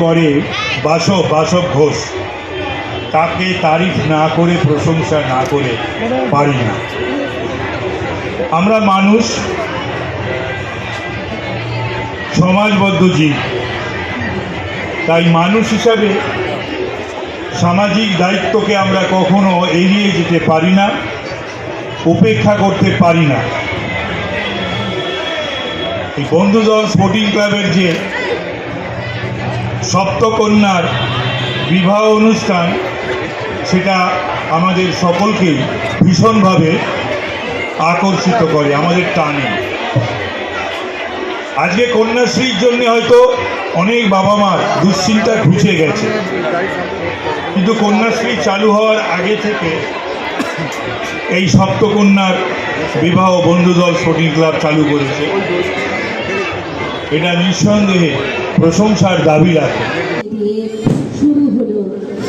করে বাসব বাসব ঘোষ। তাকে তারিফ না করে, প্রশংসা না করে পারি না। আমরা মানুষ, সমাজবদ্ধ জীব। তাই মানুষ হিসাবে সামাজিক দায়িত্বকে আমরা কখনো এড়িয়ে যেতে পারি না, উপেক্ষা করতে পারি না। এই বন্ধুদল স্পোর্টিং ক্লাবের যে সপ্তকন্যার বিবাহ অনুষ্ঠান, সেটা আমাদের সকলকেই ভীষণভাবে আকর্ষিত করে, আমাদের টানে। আজকে কন্যাশ্রীর জন্য হয়তো অনেক বাবা মার দুশ্চিন্তা ঘুচে গেছে। কিন্তু কন্যাশ্রী চালু হওয়ার আগে থেকে এই সপ্তকন্যার বিবাহ বন্ধুদল স্পোর্টিং ক্লাব চালু করেছে। এটা নিঃসন্দেহে প্রশংসার দাবি রাখে। শুরু হলো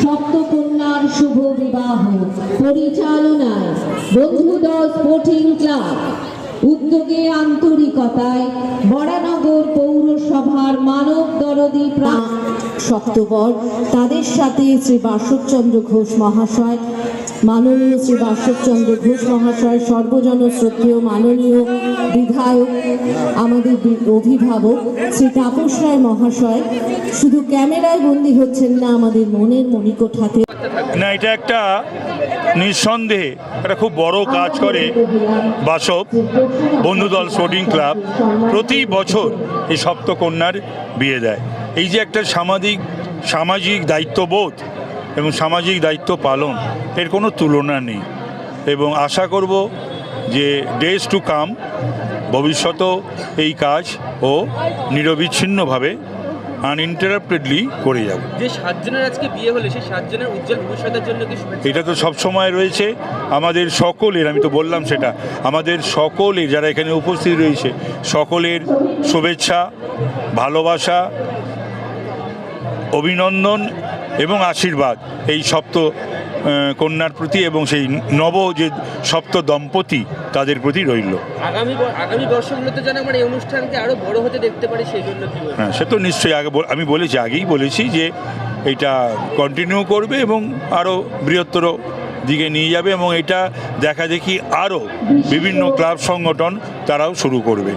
সপ্তকন্যার শুভ বিবাহ পরিচালনায় বন্ধুদল স্পোর্টিং ক্লাব। উদ্যোগে আন্তরিকতায় বরানগর পৌরসভার মানব দরদি প্রাণ সপ্তবর তাদের সাথে শ্রী বাসবচন্দ্র ঘোষ মহাশয়, মাননীয় শ্রী বাসবচন্দ্র ঘোষ মহাশয়, সর্বজন শ্রদ্ধেয়, মাননীয় বিধায়ক, আমাদের অভিভাবক শ্রী তাপস রায় মহাশয়। শুধু ক্যামেরায় বন্দী হচ্ছেন না, আমাদের মনের মণিকোঠাতে। না, এটা একটা নিঃসন্দেহে একটা খুব বড় কাজ করে বাসব বন্ধুদল স্পোর্টিং ক্লাব প্রতি বছর এই সপ্তকন্যার বিয়ে দেয়। এই যে একটা সামাজিক সামাজিক দায়িত্ববোধ এবং সামাজিক দায়িত্ব পালন এর কোনো তুলনা নেই। এবং আশা করব যে ডেজ টু কাম ভবিষ্যতেও এই কাজ ও নিরবিচ্ছিন্নভাবে আনইন্টারাপ্টেডলি করে যাব। যে সাতজনের আজকে বিয়ে হলো সেই সাতজনের উজ্জ্বল ভবিষ্যতের জন্য কি এটা তো সব সময় রয়েছে। আমাদের সকলের আমি তো বললাম সেটা আমাদের সকলের যারা এখানে উপস্থিত রয়েছে সকলের শুভেচ্ছা ভালোবাসা অভিনন্দন এবং আশীর্বাদ এই সপ্ত কন্যার প্রতি এবং সেই নব যে সপ্ত দম্পতি তাদের প্রতি রইল। আগামী আগামী বর্ষগুলোতে যেন আমরা এই অনুষ্ঠানকে আরও বড় হতে দেখতে পারি সেই জন্য হ্যাঁ সে তো নিশ্চয়ই আগে আমি বলেছি আগেই বলেছি যে এটা কন্টিনিউ করবে এবং আরও বৃহত্তর দিকে নিয়ে যাবে এবং এটা দেখা দেখি আরও বিভিন্ন ক্লাব সংগঠন তারাও শুরু করবে।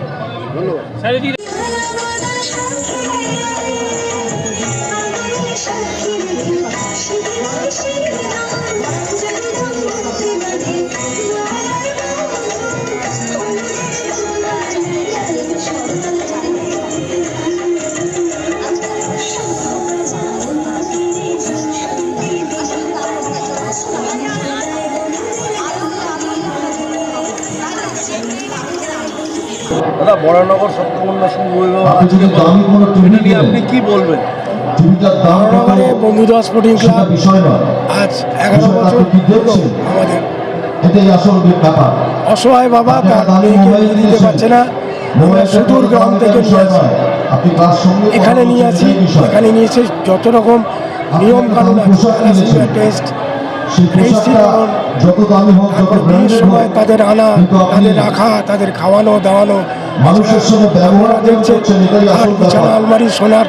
বরানগর কোনো টিভি এটা নিয়ে আপনি কি বলবেন? বরানগরে বন্ধুদা স্পোর্টিং ক্লাব বিষয় আজ এগারো বছর? আমাদের। অসহায় বাবা তার মেয়েকে দিতে পারছে না। আমরা সুদূর গ্রাম থেকে নিয়ে আসি। আপনি এখানে নিয়ে আসি এখানে নিয়ে এসে যত রকম নিয়ম কানুন আছে টেস্ট সেই পোশাকটা যত দামি হোক যত ব্র্যান্ডেড সময় তাদের আনা তাদের রাখা তাদের খাওয়ানো দাওয়ানো মানুষের সঙ্গে ব্যবহার আর বিছানা আলমারি সোনার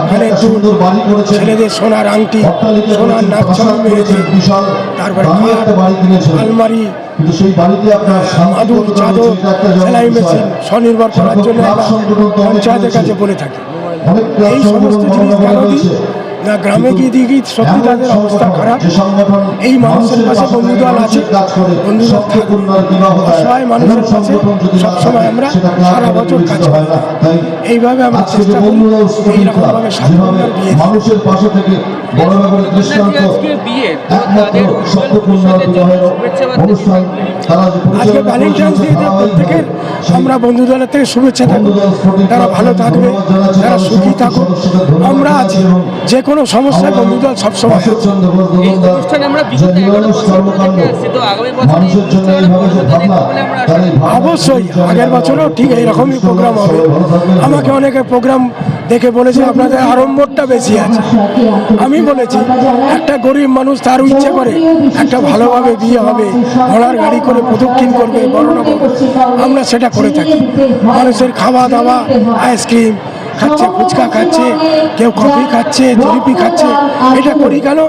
ওখানে সুন্দর বাড়ি করেছেন। ছেলেদের সোনার আংটি সোনার তারপরে আলমারি কিন্তু সেই বাড়িতে আপনার মাদুর চাদর সেলাই মেশিন স্বনির্ভর করার জন্য আমরা পঞ্চায়েতের কাছে বলে থাকি। অনেক এই সমস্ত জিনিস কেন। না গ্রামে গিয়ে দিয়ে গিয়ে সত্যি তাদের অবস্থা খারাপ। এই মানুষের পাশে থেকে বন্ধুদল আছে। করে বন্ধুদল। অসহায় মানুষের পাশে না সবসময় আমরা সারা বছর কাজ না। এইভাবে আমরা চেষ্টা করি বন্ধুরা স্পোর্টিং এইরকম ক্লাব ভাবে যেভাবে সাধারণের বিয়ে মানুষের পাশে থেকে বড় দৃষ্টান্ত একমাত্র বিবাহের অনুষ্ঠান আজকে ভ্যালেন্টাইন্স প্রত্যেকের আমরা বন্ধু দলের থেকে শুভেচ্ছা থাকব তারা ভালো থাকবে তারা সুখী থাকুক। আমরা আছি। যে কোনো সমস্যায় বন্ধুদল সবসময়। আছে। অশোকচন্দ্র ঘোষ এই অনুষ্ঠানে আমরা যে বিগত এগারো নিরলস বছর ধরে কর্মকাণ্ড দেখে আসছি তো আগামী বছর এই মানুষের জন্য অনুষ্ঠানটা এইভাবে যে বড় হতে ভাবনা দেখব বলে আমরা তার এই ভাবনা অবশ্যই আগের বছরও ঠিক এইরকমই প্রোগ্রাম হবে। আমাকে অনেকে প্রোগ্রাম দেখে বলেছে আপনাদের আড়ম্বরটা বেশি আছে। আমি বলেছি একটা গরিব মানুষ তার ইচ্ছে করে একটা ভালোভাবে বিয়ে হবে ঘোড়ার গাড়ি করে প্রদক্ষিণ করবে বড়নগর আমরা সেটা করে থাকি। মানুষের খাওয়া দাওয়া আইসক্রিম খাচ্ছে ফুচকা খাচ্ছে কেউ কফি খাচ্ছে জিলিপি খাচ্ছে এটা করি কেন?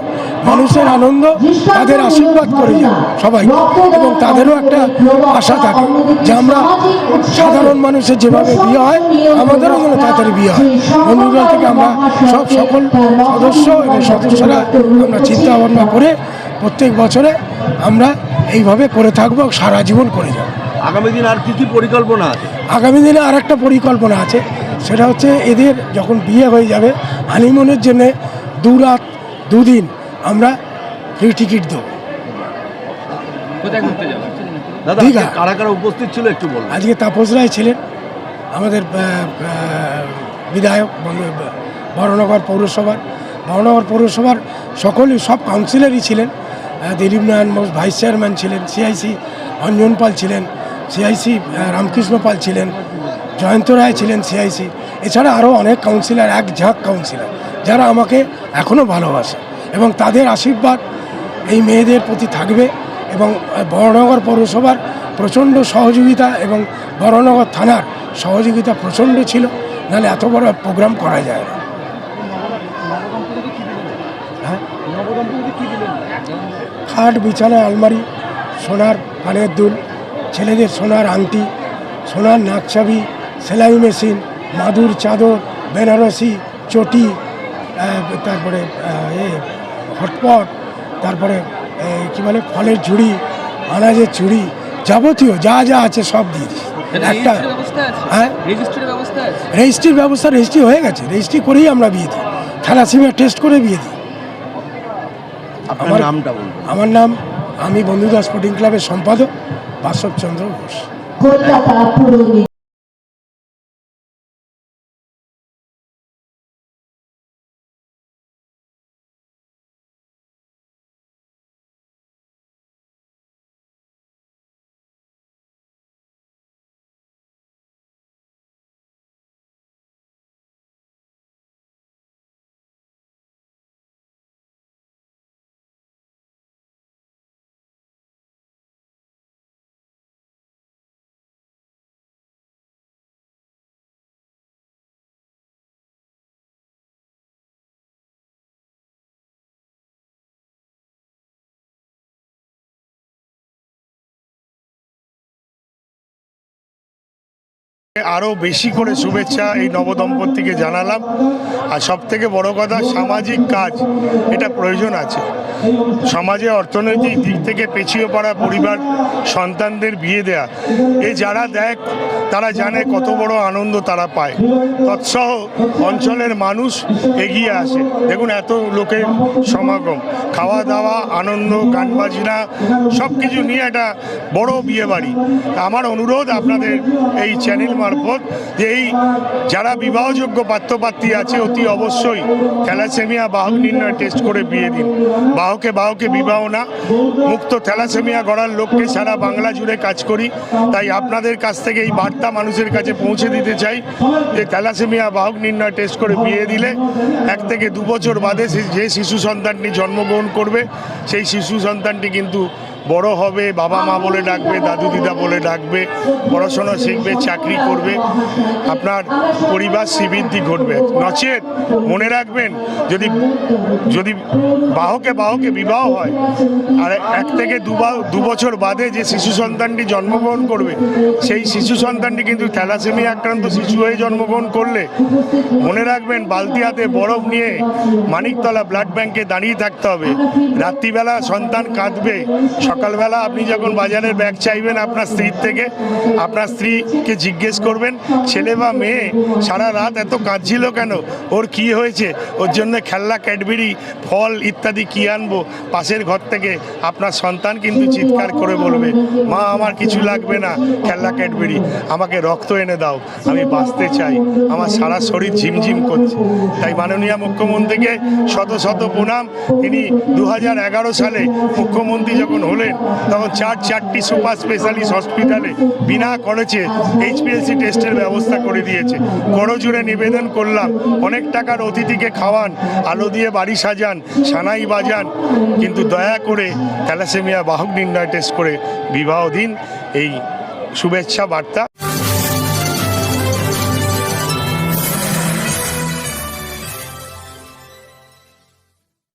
মানুষের আনন্দ তাদের আশীর্বাদ করে যায় সবাই। এবং তাদেরও একটা আশা থাকে যে আমরা সাধারণ মানুষের যেভাবে বিয়ে হয় আমাদেরও যেন তাড়াতাড়ি বিয়ে হয়। বন্ধুদল থেকে আমরা সব সকল সদস্য এবং সদস্যরা আমরা চিন্তা ভাবনা করে প্রত্যেক বছরে আমরা এইভাবে করে থাকব সারা জীবন করে যাব। আগামী দিন আর কি কি পরিকল্পনা আছে? আগামী দিনে আর একটা পরিকল্পনা আছে। সেটা হচ্ছে এদের যখন বিয়ে হয়ে যাবে হানিমুনের জন্য দু রাত দুদিন আমরা ফ্রি টিকিট দেবো। কোথায় দাদা আজকে কারা কারা উপস্থিত ছিল একটু বলুন। আজকে তাপস রায় ছিলেন আমাদের বিধায়ক বড়নগর পৌরসভার। বড়নগর পৌরসভার সকলেই সব কাউন্সিলরই ছিলেন। দিলীপ নারায়ণ বোস ভাইস চেয়ারম্যান ছিলেন সিআইসি অঞ্জন পাল ছিলেন সিআইসি রামকৃষ্ণ পাল ছিলেন। জয়ন্ত রায় ছিলেন সিআইসি এছাড়া আরও অনেক কাউন্সিলর এক ঝাঁক কাউন্সিলর যারা আমাকে এখনও ভালোবাসে এবং তাদের আশীর্বাদ এই মেয়েদের প্রতি থাকবে এবং বড়নগর পৌরসভার প্রচণ্ড সহযোগিতা এবং বড়নগর থানার সহযোগিতা প্রচণ্ড ছিল, নাহলে এত বড় প্রোগ্রাম করা যায় না। হ্যাঁ? খাট, বিছানা, আলমারি, সোনার কানের দুল, ছেলেদের সোনার আংটি, সোনার নাকছাবি সেলাই মেশিন মাদুর চাদর বেনারসি চটি তারপরে এ হটপট তারপরে কি বলে ফলের ঝুড়ি আনাজের ঝুড়ি যাবতীয় যা যা আছে সব দিয়ে দিই একটা রেজিস্ট্রির ব্যবস্থা আছে? হ্যাঁ? রেজিস্ট্রির ব্যবস্থা আছে? রেজিস্ট্রির ব্যবস্থা রেজিস্ট্রি হয়ে গেছে। রেজিস্ট্রি করেই আমরা বিয়ে দিই। থ্যালাসিমিয়া টেস্ট করে বিয়ে দিই। আমার- নামটা বলুন। আমার নাম আমি বন্ধুদা স্পোর্টিং ক্লাবের সম্পাদক বাসব চন্দ্র ঘোষ আরও বেশি করে শুভেচ্ছা এই নবদম্পতিকে জানালাম। আর সবথেকে বড় কথা, সামাজিক কাজ, এটা প্রয়োজন আছে। সমাজে অর্থনৈতিক দিক থেকে পেছিয়ে পড়া পরিবার, সন্তানদের বিয়ে দেয়া, এ যারা দেখ, তারা জানে কত বড় আনন্দ তারা পায়। তৎসহ অঞ্চলের মানুষ এগিয়ে আসে। দেখুন এত লোকের সমাগম খাওয়া দাওয়া আনন্দ গান বাজনা সব কিছু নিয়ে একটা বড় বিয়ে বাড়ি আমার অনুরোধ আপনাদের এই চ্যানেল মারফত যে এই যারা বিবাহযোগ্য পাত্রপাত্রী আছে, অতি অবশ্যই থ্যালাসেমিয়া বাহক নির্ণয় টেস্ট করে বিয়ে দিন। বাহকে বাহকে বিবাহ না। মুক্ত থ্যালাসেমিয়া গড়ার লক্ষ্যে সারা বাংলা জুড়ে কাজ করি। তাই আপনাদের কাছ থেকে এই বার্তা মানুষের কাছে পৌঁছে দিতে চাই যে থ্যালাসেমিয়া বাহক নির্ণয় টেস্ট করে বিয়ে দিলে এক থেকে দু বছর বাদে যে শিশু সন্তানটি জন্মগ্রহণ করবে, সেই শিশু সন্তানটি কিন্তু বড় হবে, বাবা মা বলে ডাকবে, দাদু দিদা বলে ডাকবে, পড়াশোনা শিখবে, চাকরি করবে। আপনার পরিবার শ্রীবৃদ্ধি ঘটবে। নচেত মনে রাখবেন, যদি যদি বাহকে বাহকে বিবাহ হয়, আর এক থেকে দু বছর বাদে যে শিশু সন্তানটি জন্মগ্রহণ করবে, সেই শিশু সন্তানটি কিন্তু থ্যালাসেমিয়া আক্রান্ত শিশু হয়ে জন্মগ্রহণ করলে, মনে রাখবেন, বালতি হাতে বরফ নিয়ে মানিকতলা ব্লাড ব্যাংকে দাঁড়িয়ে থাকতে হবে। রাত্রিবেলা সন্তান কাঁদবে সকালবেলা আপনি যখন বাজারের ব্যাগ চাইবেন আপনার স্ত্রীর থেকে, আপনার স্ত্রীকে জিজ্ঞেস করবেন, ছেলে বা মেয়ে, সারা রাত এত কাঁদছিল কেন? ওর কি হয়েছে? ওর জন্য খেলনা, ক্যাডবেরি, ফল ইত্যাদি কি আনব? পাশের ঘর থেকে আপনার সন্তান কিন্তু চিৎকার করে বলবে, মা, আমার কিছু লাগবে না, খেলনা, ক্যাডবেরি, আমাকে রক্ত এনে দাও, আমি বাঁচতে চাই, আমার সারা শরীর ঝিমঝিম করছে। তাই মাননীয় মুখ্যমন্ত্রীকে শত শত প্রণাম। তিনি দু হাজার এগারো সালে মুখ্যমন্ত্রী যখন হলেন তখন চার চারটি সুপার স্পেশালিস্ট হসপিটালে বিনা খরচে এইচপিএলসি টেস্টের ব্যবস্থা করে দিয়েছে। করজুড়ে নিবেদন করলাম, অনেক টাকার অতিথিকে খাওয়ান, আলো দিয়ে বাড়ি সাজান, সানাই বাজান, কিন্তু দয়া করে থ্যালাসেমিয়া বাহক নির্ণয় টেস্ট করে বিবাহ দিন। এই শুভেচ্ছা বার্তা।